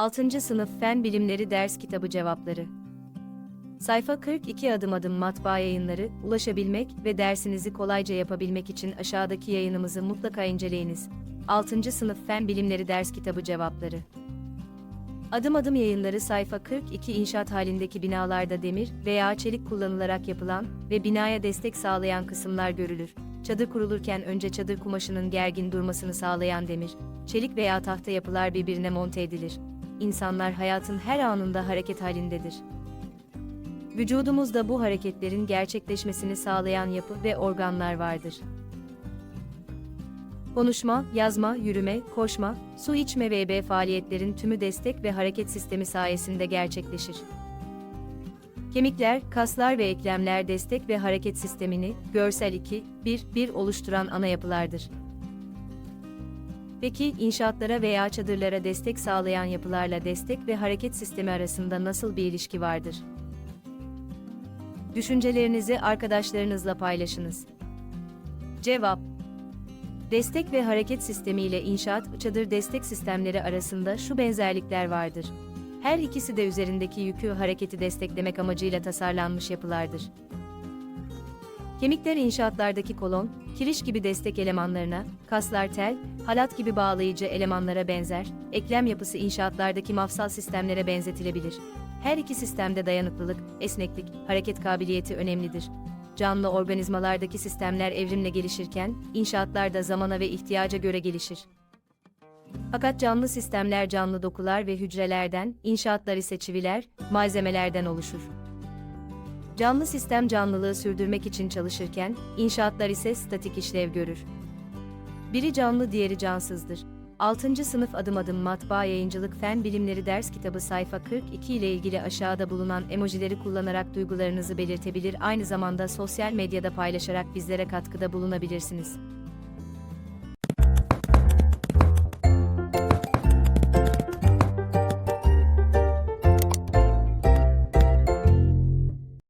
6. Sınıf Fen Bilimleri Ders Kitabı Cevapları Sayfa 42 Adım Adım Matbaa Yayınları, ulaşabilmek ve dersinizi kolayca yapabilmek için aşağıdaki yayınımızı mutlaka inceleyiniz. 6. Sınıf Fen Bilimleri Ders Kitabı Cevapları Adım Adım Yayınları sayfa 42 inşaat halindeki binalarda demir veya çelik kullanılarak yapılan ve binaya destek sağlayan kısımlar görülür. Çadır kurulurken önce çadır kumaşının gergin durmasını sağlayan demir, çelik veya tahta yapılar birbirine monte edilir. İnsanlar hayatın her anında hareket halindedir. Vücudumuzda bu hareketlerin gerçekleşmesini sağlayan yapı ve organlar vardır. Konuşma, yazma, yürüme, koşma, su içme ve b faaliyetlerin tümü destek ve hareket sistemi sayesinde gerçekleşir. Kemikler, kaslar ve eklemler destek ve hareket sistemini, görsel 2, 1, 1 oluşturan ana yapılardır. Peki, inşaatlara veya çadırlara destek sağlayan yapılarla destek ve hareket sistemi arasında nasıl bir ilişki vardır? Düşüncelerinizi arkadaşlarınızla paylaşınız. Cevap Destek ve hareket sistemi ile inşaat çadır destek sistemleri arasında şu benzerlikler vardır. Her ikisi de üzerindeki yükü hareketi desteklemek amacıyla tasarlanmış yapılardır. Kemikler inşaatlardaki kolon, kiriş gibi destek elemanlarına, kaslar tel, halat gibi bağlayıcı elemanlara benzer, eklem yapısı inşaatlardaki mafsal sistemlere benzetilebilir. Her iki sistemde dayanıklılık, esneklik, hareket kabiliyeti önemlidir. Canlı organizmalardaki sistemler evrimle gelişirken, inşaatlar da zamana ve ihtiyaca göre gelişir. Fakat canlı sistemler canlı dokular ve hücrelerden, inşaatlar ise çiviler, malzemelerden oluşur. Canlı sistem canlılığı sürdürmek için çalışırken, inşaatlar ise statik işlev görür. Biri canlı diğeri cansızdır. 6. sınıf adım adım matbaa yayıncılık fen bilimleri ders kitabı sayfa 42 ile ilgili aşağıda bulunan emojileri kullanarak duygularınızı belirtebilir aynı zamanda sosyal medyada paylaşarak bizlere katkıda bulunabilirsiniz.